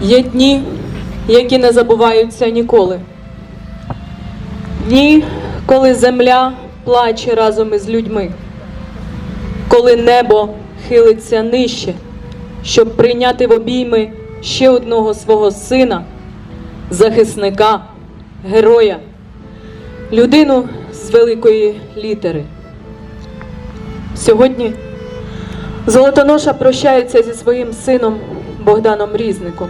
Є дні, які не забуваються ніколи. Дні, коли земля плаче разом із людьми, коли небо хилиться нижче, щоб прийняти в обійми ще одного свого сина, захисника, героя, людину з великої літери. Сьогодні Золотоноша прощається зі своїм сином Богданом Різником,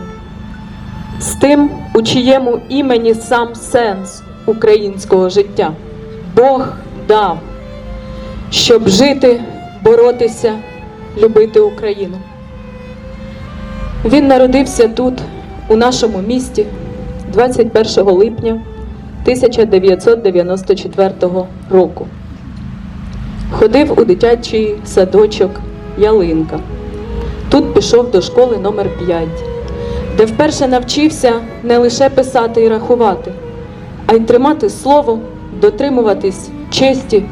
з тим, у чиєму імені сам сенс українського життя. Бог дав, щоб жити, боротися, любити Україну. Він народився тут, у нашому місті, 21 липня 1994 року. Ходив у дитячий садочок Ялинка. Тут пішов до школи номер 5, де вперше навчився не лише писати і рахувати, а й тримати слово, дотримуватись честі,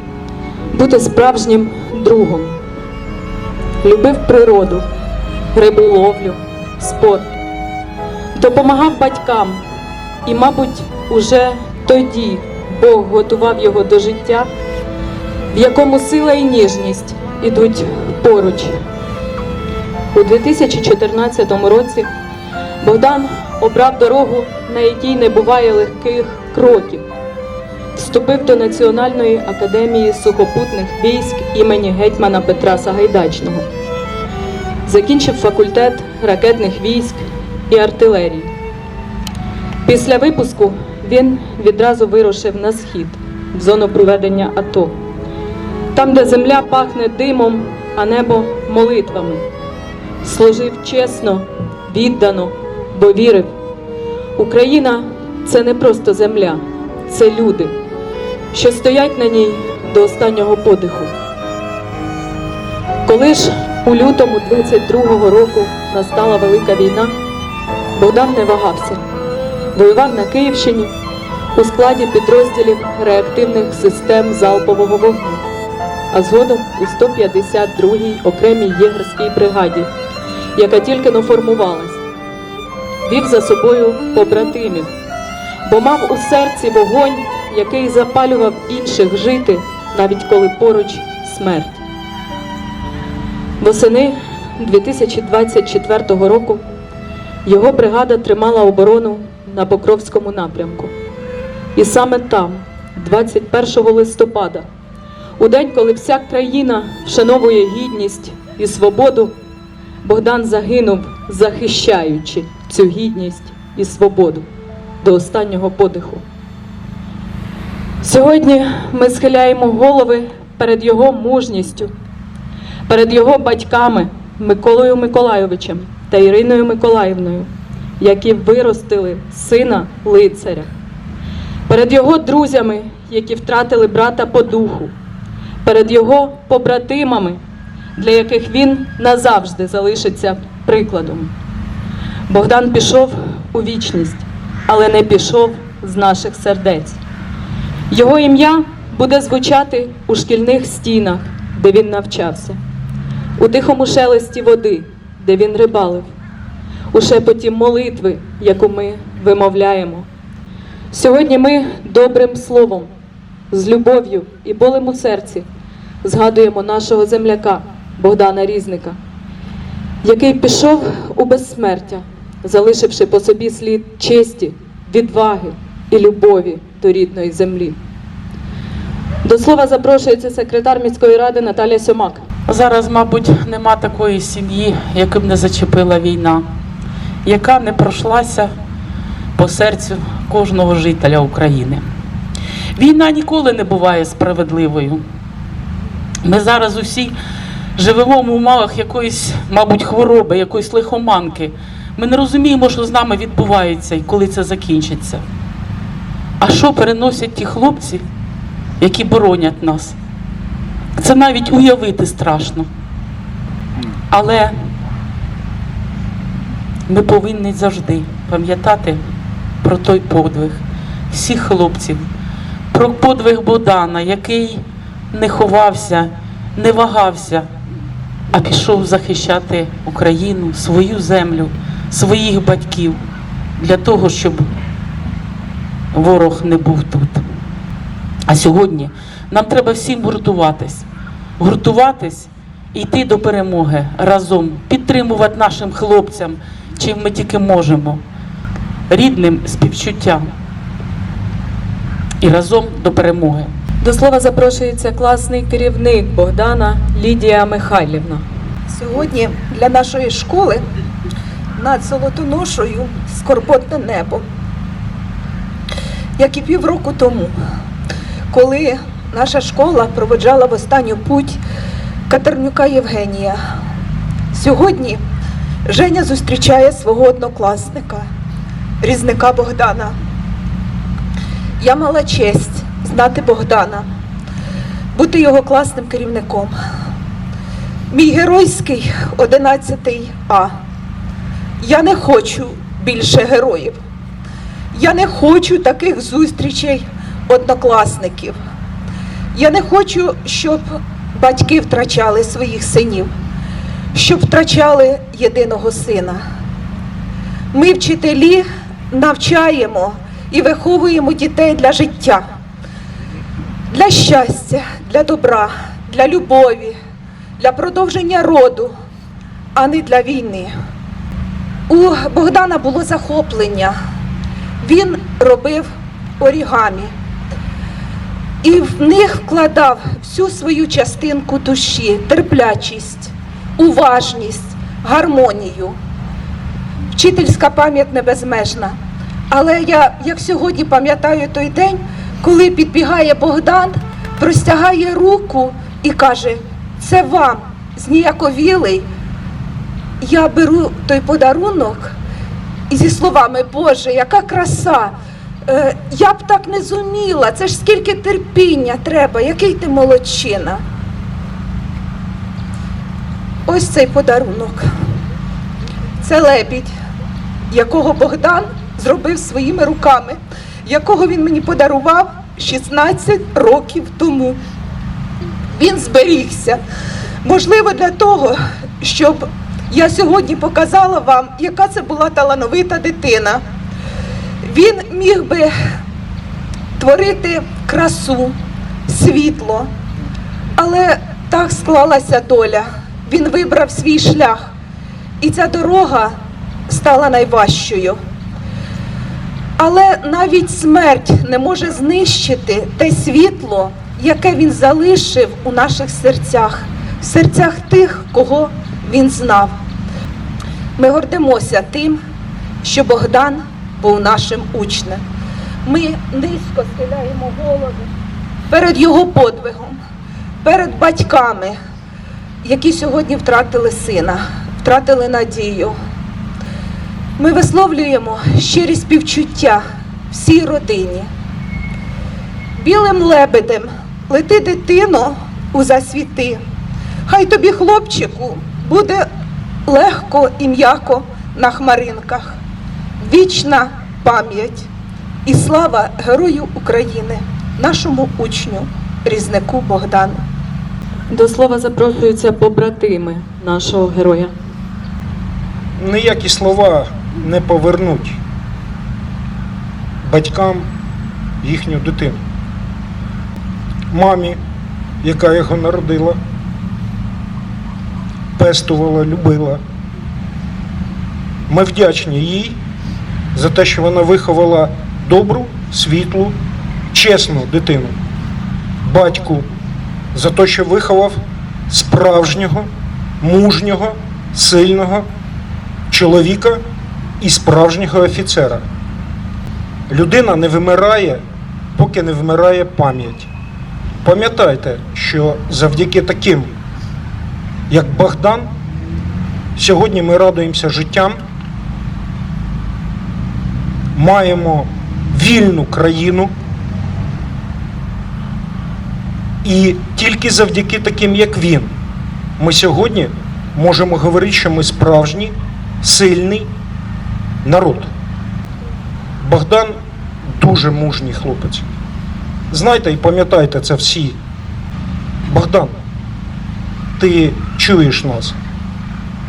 бути справжнім другом. Любив природу, риболовлю, спорт, допомагав батькам, і, мабуть, уже тоді Бог готував його до життя, в якому сила і ніжність ідуть поруч. У 2014 році Богдан обрав дорогу, на якій не буває легких кроків. Вступив до Національної академії сухопутних військ імені гетьмана Петра Сагайдачного. Закінчив факультет ракетних військ і артилерії. Після випуску він відразу вирушив на схід в зону проведення АТО там, де земля пахне димом, а небо молитвами. Служив чесно, віддано, бо вірив. Україна це не просто земля, це люди, що стоять на ній до останнього подиху. Коли ж у лютому 22-го року настала велика війна, Богдан не вагався. Воював на Київщині у складі підрозділів реактивних систем залпового вогню а згодом у 152-й окремій єгерській бригаді, яка тільки но формувалась. Вів за собою побратимів, бо мав у серці вогонь, який запалював інших жити, навіть коли поруч смерть. Восени 2024 року його бригада тримала оборону на Покровському напрямку. І саме там, 21 листопада, у день, коли вся країна вшановує гідність і свободу, Богдан загинув, захищаючи цю гідність і свободу до останнього подиху. Сьогодні ми схиляємо голови перед його мужністю, перед його батьками Миколою Миколайовичем та Іриною Миколаївною, які виростили сина лицаря, перед його друзями, які втратили брата по духу перед його побратимами, для яких він назавжди залишиться прикладом. Богдан пішов у вічність, але не пішов з наших сердець. Його ім'я буде звучати у шкільних стінах, де він навчався, у тихому шелесті води, де він рибалив, у шепоті молитви, яку ми вимовляємо. Сьогодні ми добрим словом, з любов'ю і болем у серці згадуємо нашого земляка Богдана Різника, який пішов у безсмертя, залишивши по собі слід честі, відваги і любові до рідної землі. До слова запрошується секретар міської ради Наталія Сьомак. Зараз, мабуть, нема такої сім'ї, яку б не зачепила війна, яка не пройшлася по серцю кожного жителя України. Війна ніколи не буває справедливою. Ми зараз усі живемо в умовах якоїсь, мабуть, хвороби, якоїсь лихоманки. Ми не розуміємо, що з нами відбувається і коли це закінчиться. А що переносять ті хлопці, які боронять нас? Це навіть уявити страшно. Але ми повинні завжди пам'ятати про той подвиг всіх хлопців, про подвиг Богдана, який не ховався, не вагався, а пішов захищати Україну, свою землю, своїх батьків для того, щоб ворог не був тут. А сьогодні нам треба всім гуртуватись, гуртуватись і йти до перемоги разом, підтримувати нашим хлопцям, чим ми тільки можемо, рідним співчуттям і разом до перемоги. До слова запрошується класний керівник Богдана Лідія Михайлівна. Сьогодні для нашої школи над Золотоношою скорботне небо. Як і півроку тому, коли наша школа проводжала в останню путь Катернюка Євгенія. Сьогодні Женя зустрічає свого однокласника, різника Богдана. Я мала честь знати Богдана, бути його класним керівником. Мій геройський 11 А. Я не хочу більше героїв. Я не хочу таких зустрічей однокласників. Я не хочу, щоб батьки втрачали своїх синів, щоб втрачали єдиного сина. Ми, вчителі, навчаємо і виховуємо дітей для життя, для щастя, для добра, для любові, для продовження роду, а не для війни. У Богдана було захоплення. Він робив орігамі і в них вкладав всю свою частинку душі, терплячість, уважність, гармонію. Вчительська пам'ять не безмежна. Але я, як сьогодні пам'ятаю той день, коли підбігає Богдан, простягає руку і каже: це вам, зніяковілий. Я беру той подарунок і зі словами Боже, яка краса! Е, я б так не зуміла, це ж скільки терпіння треба, який ти молодчина. Ось цей подарунок. Це лебідь, якого Богдан зробив своїми руками, якого він мені подарував 16 років тому. Він зберігся. Можливо, для того, щоб я сьогодні показала вам, яка це була талановита дитина. Він міг би творити красу, світло, але так склалася доля. Він вибрав свій шлях, і ця дорога стала найважчою. Але навіть смерть не може знищити те світло, яке він залишив у наших серцях, в серцях тих, кого він знав. Ми гордимося тим, що Богдан був нашим учнем. Ми низько схиляємо голови перед його подвигом, перед батьками, які сьогодні втратили сина, втратили надію. Ми висловлюємо щирі співчуття всій родині. Білим лебедем лети дитино у засвіти. Хай тобі, хлопчику, буде легко і м'яко на хмаринках. Вічна пам'ять і слава Герою України, нашому учню, різнику Богдану. До слова запрошуються побратими нашого героя. ніякі слова не повернуть батькам їхню дитину. Мамі, яка його народила, пестувала, любила. Ми вдячні їй за те, що вона виховала добру, світлу, чесну дитину. Батьку за те, що виховав справжнього, мужнього, сильного чоловіка і справжнього офіцера. Людина не вимирає, поки не вмирає пам'ять. Пам'ятайте, що завдяки таким, як Богдан, сьогодні ми радуємося життям, маємо вільну країну. І тільки завдяки таким, як він, ми сьогодні можемо говорити, що ми справжній, сильний народ. Богдан дуже мужній хлопець. Знайте і пам'ятайте це всі. Богдан, ти чуєш нас.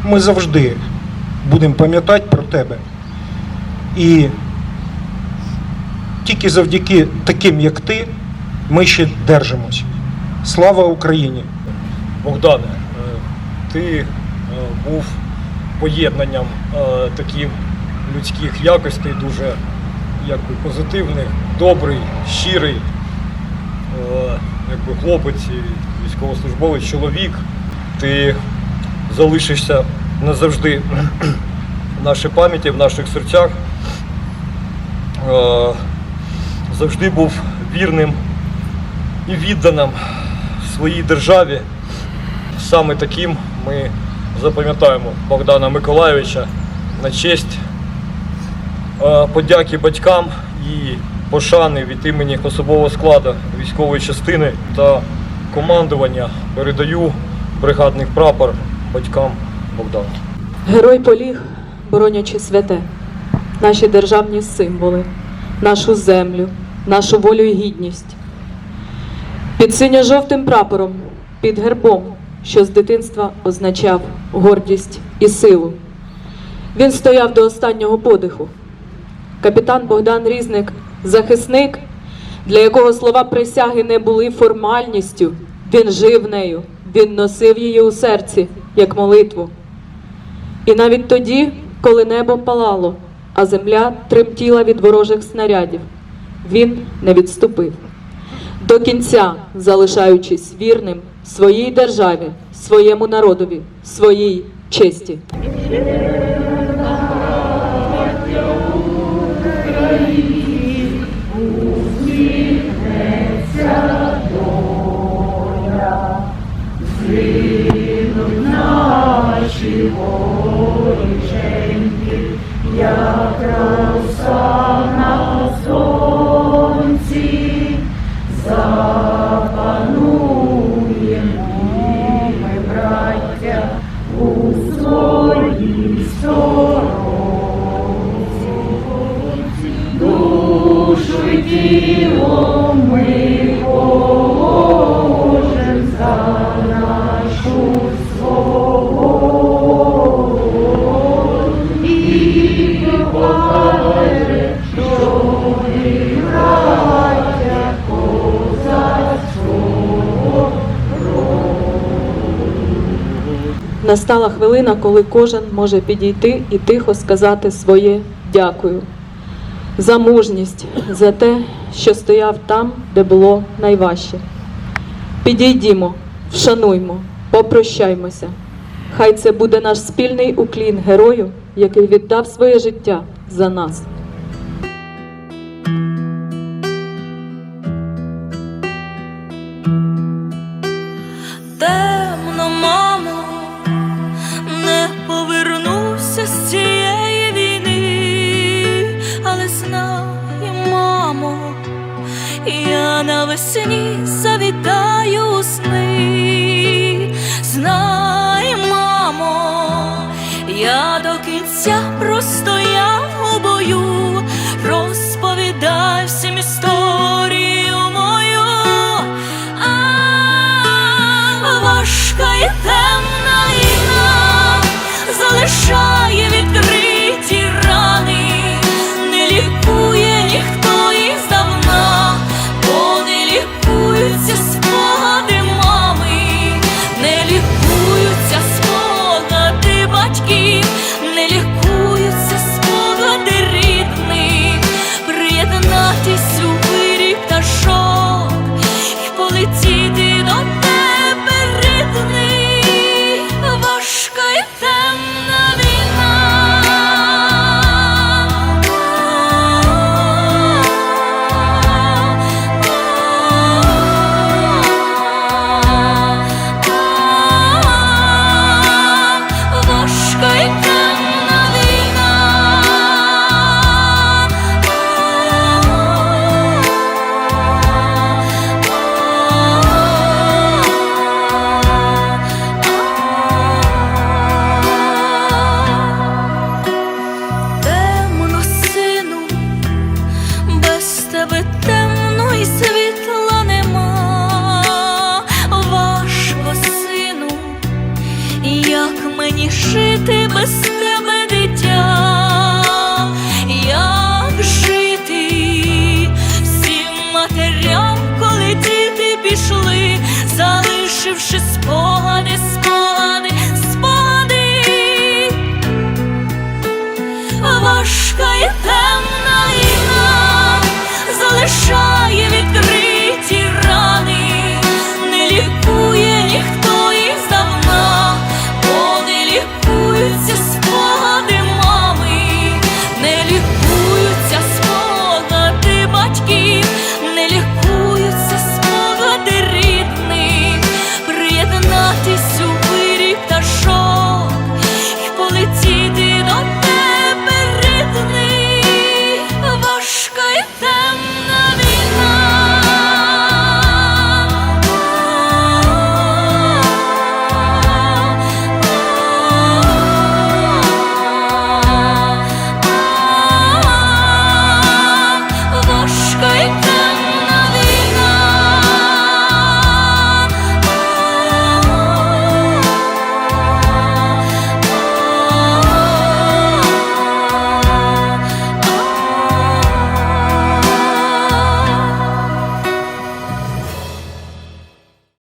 Ми завжди будемо пам'ятати про тебе. І тільки завдяки таким, як ти, ми ще держимось. Слава Україні! Богдане, е, ти е, був поєднанням е, таких людських якостей, дуже якби, позитивних, добрий, щирий, якби, хлопець, військовослужбовець, чоловік. Ти залишишся назавжди в нашій пам'яті, в наших серцях. Е, Завжди був вірним і відданим своїй державі. Саме таким ми запам'ятаємо Богдана Миколайовича на честь е, подяки батькам і пошани від імені особового складу військової частини та командування передаю бригадний прапор батькам Богдана. Герой поліг, боронячи святе, наші державні символи, нашу землю, нашу волю і гідність. Під синьо-жовтим прапором, під гербом, що з дитинства означав гордість і силу. Він стояв до останнього подиху. Капітан Богдан Різник, захисник, для якого слова присяги не були формальністю. Він жив нею, він носив її у серці, як молитву. І навіть тоді, коли небо палало, а земля тремтіла від ворожих снарядів, він не відступив. До кінця залишаючись вірним своїй державі, своєму народові, своїй честі. Боженьки, як роса на сонці, браття, у своїй душу й тіло. Настала хвилина, коли кожен може підійти і тихо сказати своє дякую за мужність, за те, що стояв там, де було найважче. Підійдімо, вшануймо, попрощаймося. Хай це буде наш спільний уклін герою, який віддав своє життя за нас. Навесні завітаю сни. Знай, мамо, я до кінця простояв